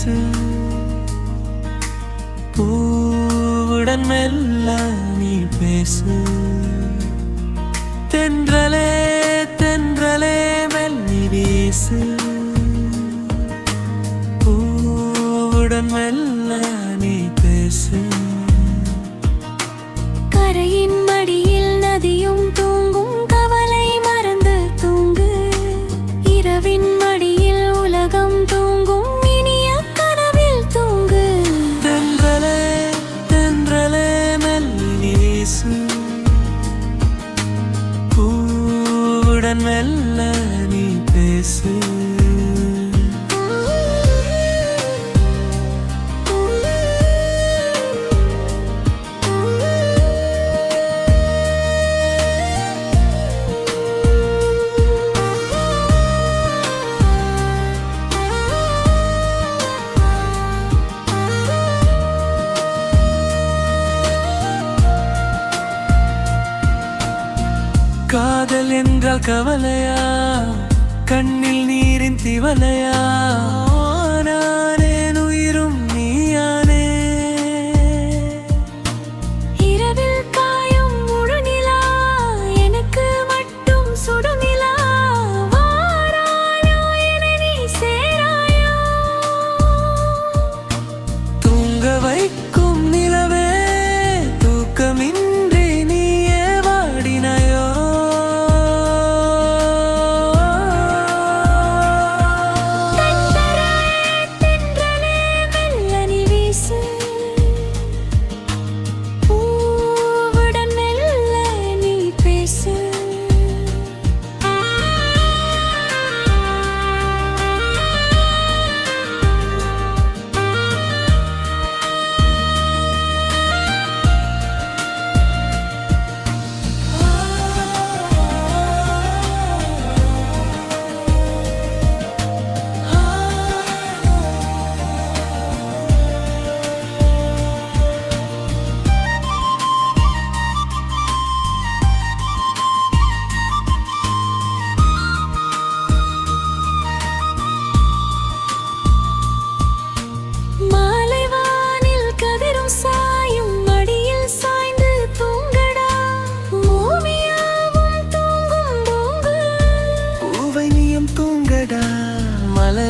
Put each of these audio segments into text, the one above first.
பேச பூவுடன் மெல்ல நீ பேசு. தென்றலே தென்றலே மெல்லி வீசு. பூவுடன் மெல்ல நீ பேசு. கரையின் காதல் என்றால் கவலையா? கண்ணில் நீரின் திவலையா?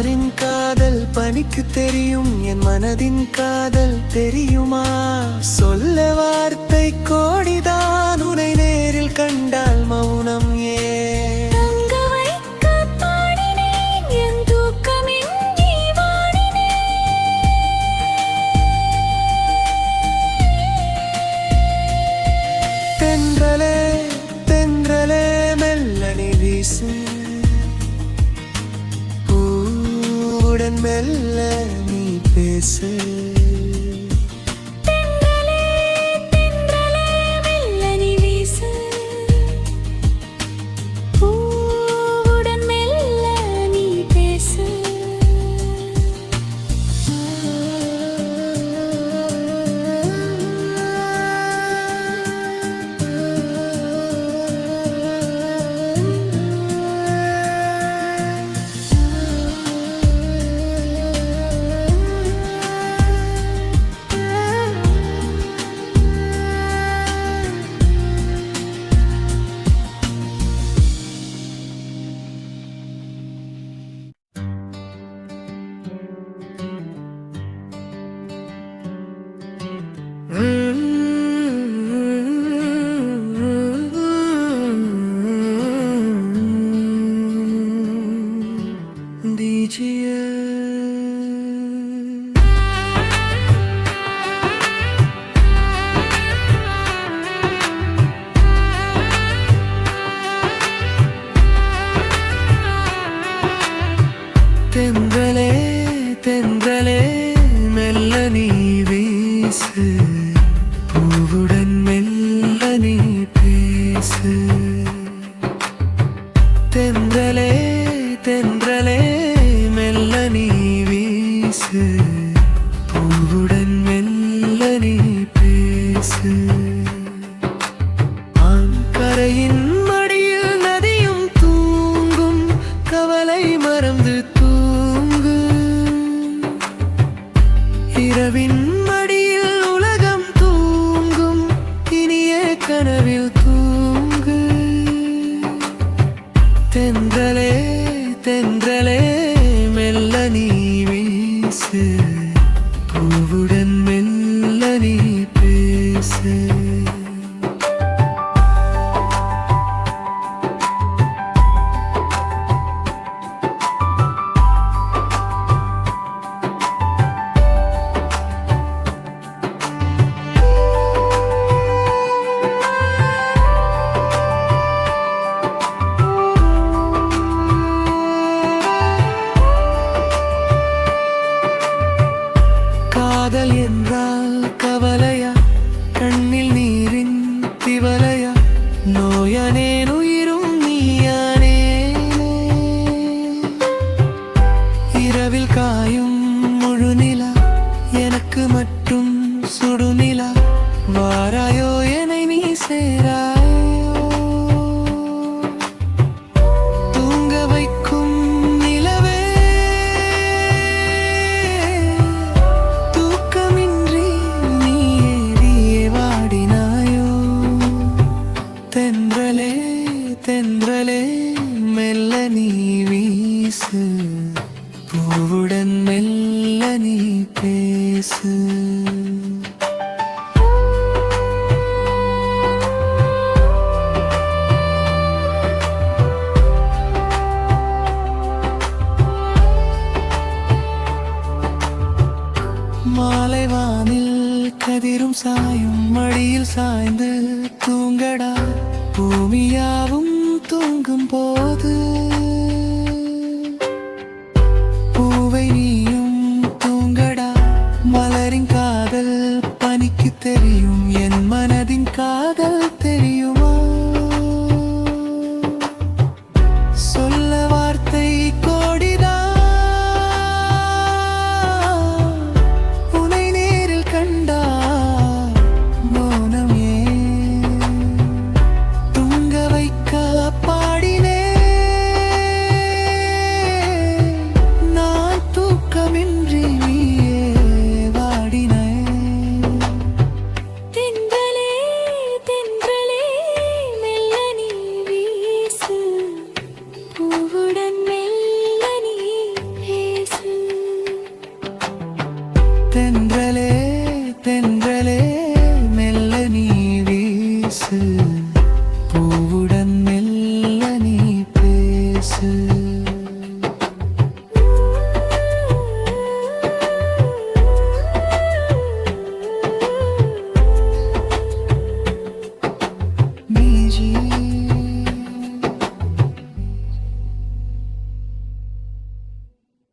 மலரின் காதல் பனிக்கு தெரியும் என் மனதின் காதல் தெரியுமா? சொல்ல வார்த்தை கோடிதான் உனை நேரில் கண்டால் மௌனம் ஏன்? மெல்ல மெல்ல நீ பேசு. നീ വീസ് പൂവുട I say. your name தென்றலே தென்றலே மெல்ல நீ வீசு. பூவுடன் மெல்ல நீ பேசு. மாலை வானில் கதிரும் சாயும் மடியில் சாய்ந்து தூங்கடா. பூமியாவும் தூங்கும் போது